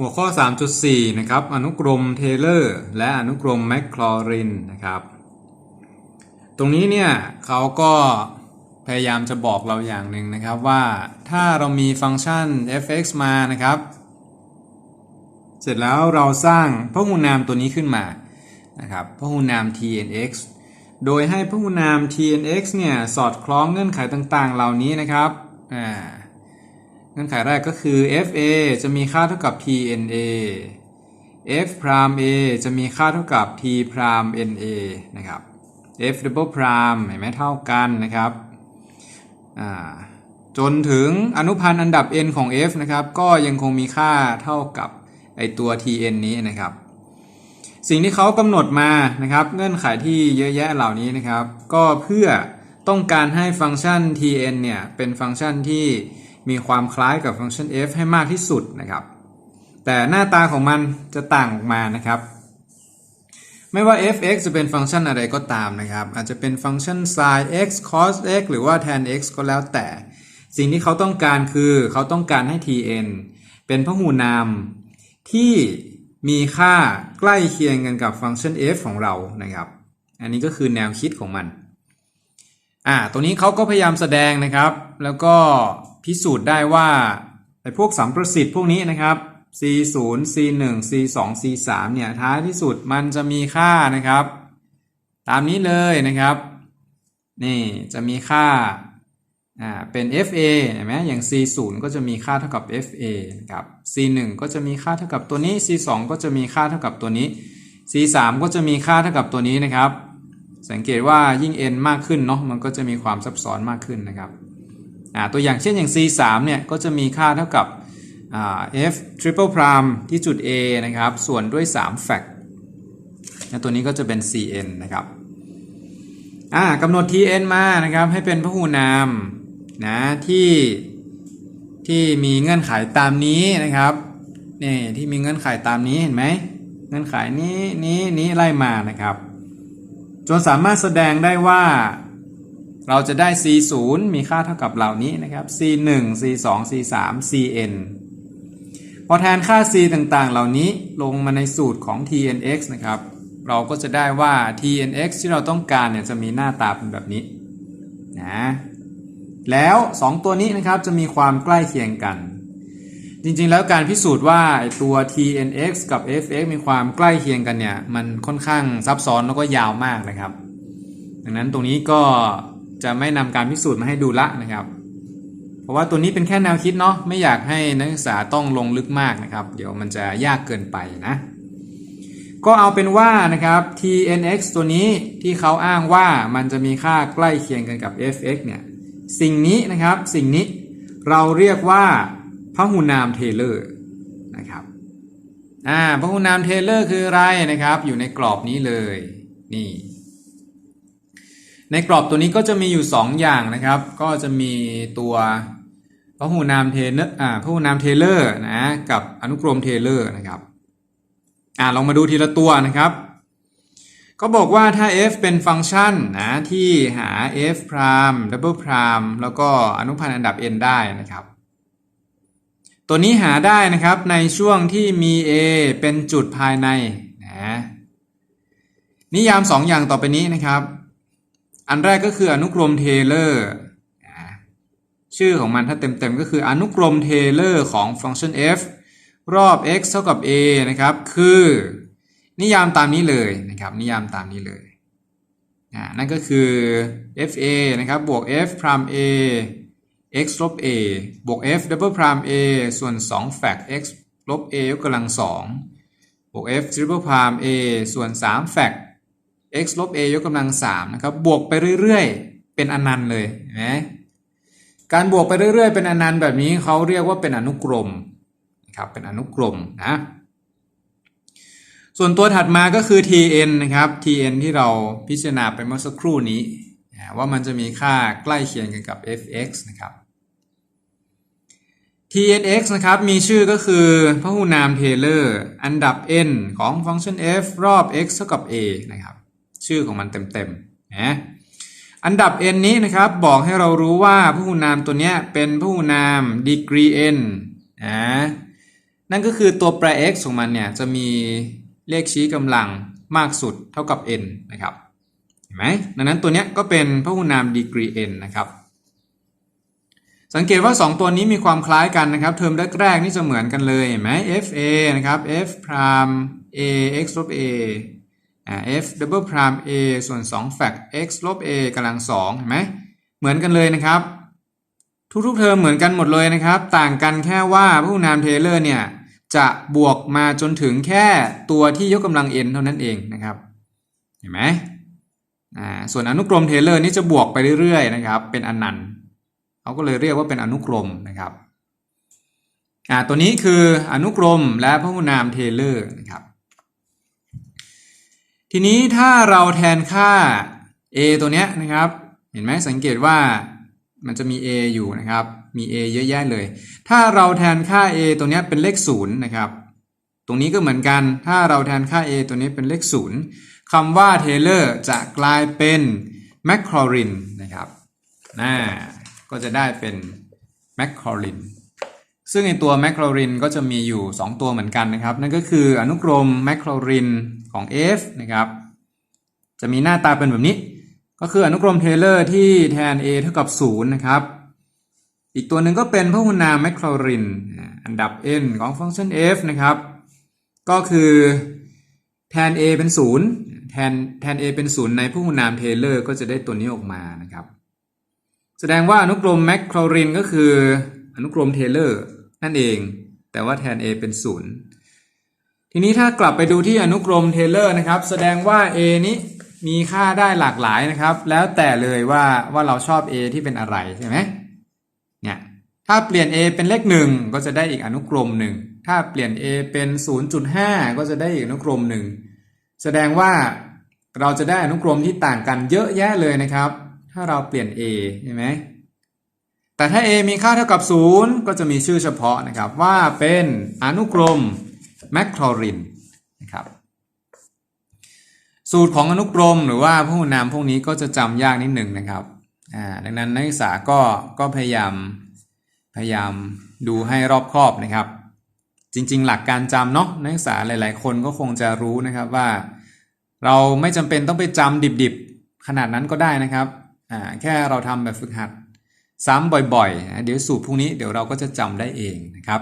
หัวข้อ 3.4 นะครับ อนุกรมเทเลอร์ และอนุกรมแมคคลอรินนะครับ ตรงนี้เนี่ยเขาก็พยายามจะบอกเราอย่างหนึ่งนะครับว่าถ้าเรามีฟังก์ชัน f(x) มานะครับ เสร็จแล้วเราสร้างพหูนามตัวนี้ขึ้นมานะครับพหูนาม tnx โดยให้พหูนาม tnx เนี่ยสอดคล้องเงื่อนไขต่างๆ เหล่านี้นะครับอ่า งื่อนไขแรกก็คือ fa จะมีค่าเท่ากับ pna f prime a จะมีค่าเท่ากับ t prime na นะครับ f double prime เห็นไหมเท่ากันนะครับจนถึงอนุพันธ์อันดับ n ของ f นะครับ ก็ยังคงมีค่าเท่ากับไอตัว tn นี้นะครับ สิ่งที่เขากำหนดมานะครับ เงื่อนไขที่เยอะแยะเหล่านี้นะครับ ก็เพื่อต้องการให้ฟังก์ชัน tn เนี่ยเป็นฟังก์ชันที่ มีความคล้ายกับฟังก์ชัน f ให้มากที่สุดนะครับ แต่หน้าตาของมันจะต่างออกมานะครับ ไม่ว่า f(x) จะเป็นฟังก์ชันอะไรก็ตามนะครับ อาจจะเป็นฟังก์ชัน sin x cos x หรือว่า tan x ก็แล้วแต่ สิ่งที่เขาต้องการคือเขาต้องการให้ tn เป็นพหูนามที่มีค่าใกล้เคียงกันกับฟังก์ชัน f ของเรานะครับ อันนี้ก็คือแนวคิดของมัน อ่าตัวนี้เขาก็พยายามแสดงนะครับ แล้วก็ พิสูจน์ได้ว่าไอ้พวกสัมประสิทธิ์พวกนี้นะครับ C0 C1 C2 C3 เนี่ยท้ายที่สุดมันจะมีค่านะครับ ตามนี้เลยนะครับ นี่จะมีค่าอ่าเป็น FA เห็นไหมอย่าง C0 ก็จะมีค่าเท่ากับ FA นะครับ C1 ก็จะมีค่าเท่ากับตัวนี้ C2 ก็จะมีค่าเท่ากับตัวนี้ C3 ก็จะมีค่าเท่ากับตัวนี้นะครับ สังเกตว่ายิ่ง n มากขึ้นเนาะมันก็จะมีความซับซ้อนมากขึ้นนะครับ ตัวอย่างเช่นอย่าง C3 เนี่ยก็จะมีค่าเท่ากับ f triple prime ที่จุด A นะครับ ส่วนด้วย3 fact และตัวนี้ก็จะเป็น cn นะครับอ่ากำหนด tn มานะครับให้เป็นพหูนามนะที่ที่มีเงื่อนไขตามนี้นะครับนี่ที่มีเงื่อนไขตามนี้เห็นไหมเงื่อนไขนี้นี้นี้ไล่มานะครับ จนสามารถแสดงได้ว่า เราจะได้ c0 มีค่าเท่ากับเหล่านี้นะครับ c1 c2 c3 cn พอแทนค่า c ต่างๆ เหล่านี้ลงมาในสูตรของ tnx นะครับ เราก็จะได้ว่า tnx ที่เราต้องการเนี่ยจะมีหน้าตาเป็นแบบนี้นะแล้ว 2 ตัวนี้นะครับจะมีความใกล้เคียงกัน จริงๆแล้วการพิสูจน์ว่าตัว tnx กับ fx มีความใกล้เคียงกันเนี่ยมันค่อนข้างซับซ้อนแล้วก็ยาวมากนะครับ ดังนั้นตรงนี้ก็ จะไม่นำการพิสูจน์มาให้ดูละนะครับ เพราะว่าตัวนี้เป็นแค่แนวคิดเนาะไม่อยากให้นักศึกษาต้องลงลึกมากนะครับ เดี๋ยวมันจะยากเกินไปนะ ก็เอาเป็นว่านะครับ tnx ตัวนี้ที่เขาอ้างว่ามันจะมีค่าใกล้เคียงกันกับ fx เนี่ยสิ่งนี้นะครับสิ่งนี้เราเรียกว่าพหูนามเทเลอร์นะครับอ่าพหูนามเทเลอร์คืออะไรนะครับ อยู่ในกรอบนี้เลยนี่ ในกรอบตัวนี้ก็จะมีอยู่ 2 อย่างนะครับ ก็จะมีตัวพหูนามเทเลอร์อ่าพหูนามเทเลอร์นะกับอนุกรมเทเลอร์นะครับอ่าลองมาดูทีละตัวนะครับ ก็บอกว่าถ้า f เป็นฟังก์ชันนะที่หา f prime double prime แล้วก็อนุพันธ์อันดับ n ได้นะครับ ตัวนี้หาได้นะครับในช่วงที่มี a เป็นจุดภายในนะนิยาม 2 อย่างต่อไปนี้นะครับ อันแรกก็คืออนุกรมเทเลอร์ชื่อของมันถ้าเต็มๆก็คืออนุกรมเทเลอร์ของฟังก์ชัน f รอบ x เท่ากับ a นะครับ คือ นิยามตามนี้เลยนะครับ นิยามตามนี้เลยนั่นก็คือ fa นะครับ บวก f prime a x ลบ a บวก f double prime a ส่วน2 fac x ลบ a ยกกำลัง2บวก f triple prime a ส่วน3 fac x ลบ a ยกกำลัง3นะครับ บวกไปเรื่อยๆ เป็นอนันต์เลยเห็นไหมการบวกไปเรื่อยๆ เป็นอนันต์แบบนี้เขาเรียกว่าเป็นอนุกรมนะครับ เป็นอนุกรมนะ ส่วนตัวถัดมาก็คือ tn นะครับ tn ที่เราพิจารณาไปเมื่อสักครู่นี้ว่ามันจะมีค่าใกล้เคียงกันกับ fx นะครับ tnx นะครับ มีชื่อก็คือพหูนามเทเลอร์ อันดับ n ของฟังก์ชัน f รอบ x เท่ากับ a นะครับ ชื่อของมันเต็มๆนะอันดับ n นี้นะครับบอกให้เรารู้ว่าพหูนามตัวนี้เป็นพหูนาม degree n นะนั่นก็คือตัวแปร x ของมันเนี่ยจะมีเลขชี้กำลังมากสุดเท่ากับ n นะครับเห็นไหมดังนั้นตัวเนี้ยก็เป็นพหุนามดีกรี n นะครับสังเกตว่า 2 ตัวนี้มีความคล้ายกันนะครับ เทอมแรกๆนี่จะเหมือนกันเลยเห็นไหม f a นะครับ f prime a x ลบ a อ่า f double prime a ส่วน2 fact x ลบ a กำลัง2เห็นไหมเหมือนกันเลยนะครับ ทุกๆเทอมเหมือนกันหมดเลยนะครับ ต่างกันแค่ว่าพหุนามเทเลอร์เนี่ยจะบวกมาจนถึงแค่ตัวที่ยกกำลัง n เท่านั้นเองนะครับ เห็นไหมส่วนอนุกรมเทเลอร์นี่จะบวกไปเรื่อยๆนะครับ เป็นอนันต์เขาก็เลยเรียกว่าเป็นอนุกรมนะครับตัวนี้คืออนุกรมและพหุนามเทเลอร์นะครับ ทีนี้ถ้าเราแทนค่า a ตัวเนี้ยนะครับ เห็นไหมสังเกตว่ามันจะมี a อยู่นะครับ มี a เยอะแยะเลย ถ้าเราแทนค่า a ตัวเนี้ยเป็นเลขศูนย์นะครับ ตรงนี้ก็เหมือนกัน ถ้าเราแทนค่า a ตัวนี้เป็นเลขศูนย์คำว่า Taylor จะกลายเป็น Maclaurin นะครับน่าก็จะได้เป็น Maclaurin ซึ่งในตัว Maclaurin ก็จะมีอยู่ 2 ตัวเหมือนกันนะครับ นั่นก็คืออนุกรม Maclaurin ของ F นะครับ จะมีหน้าตาเป็นแบบนี้ ก็คืออนุกรมเทเลอร์ที่แทน a เท่ากับ 0 นะครับ อีกตัวหนึ่งก็เป็นพหุนามแมคลอรินอันดับ n ของฟังก์ชัน f นะครับ ก็คือแทน a เป็น 0 แทนแทน a เป็น 0 ในพหุนามเทเลอร์ก็จะได้ตัวนี้ออกมานะครับ แสดงว่าอนุกรมแมคคลอรินก็คืออนุกรมเทเลอร์ นั่นเอง แต่ว่าแทน a เป็น0ทีนี้ถ้ากลับไปดูที่อนุกรมเทเลอร์นะครับ แสดงว่า a นี้มีค่าได้หลากหลายนะครับ แล้วแต่เลยว่าว่าเราชอบ a ที่เป็นอะไรใช่ไหมเนี่ยถ้าเปลี่ยน a เป็นเลขหนึ่งก็จะได้อีกอนุกรมหนึ่งถ้าเปลี่ยน a เป็น 0.5 ก็จะได้อีกอนุกรมหนึ่งแสดงว่าเราจะได้อนุกรมที่ต่างกันเยอะแยะเลยนะครับ ถ้าเราเปลี่ยน a ใช่ไหม แต่ถ้า a มีค่าเท่ากับ 0 ก็จะมีชื่อเฉพาะนะครับว่าเป็นอนุกรมแมคคลอรินนะครับสูตรของอนุกรมหรือว่าพหุนามพวกนี้ก็จะจำยากนิดหนึ่งนะครับดังนั้นนักศึกษาก็ก็พยายามพยายามดูให้รอบครอบนะครับ จริง ๆ หลักการจำเนาะนักศึกษาหลาย ๆ คนก็คงจะรู้นะครับว่า เราไม่จำเป็นต้องไปจำดิบๆ ขนาดนั้นก็ได้นะครับแค่เราทำแบบฝึกหัด ซ้ำบ่อยๆ เดี๋ยวสูตรพวกนี้เดี๋ยวเราก็จะจำได้เองนะครับ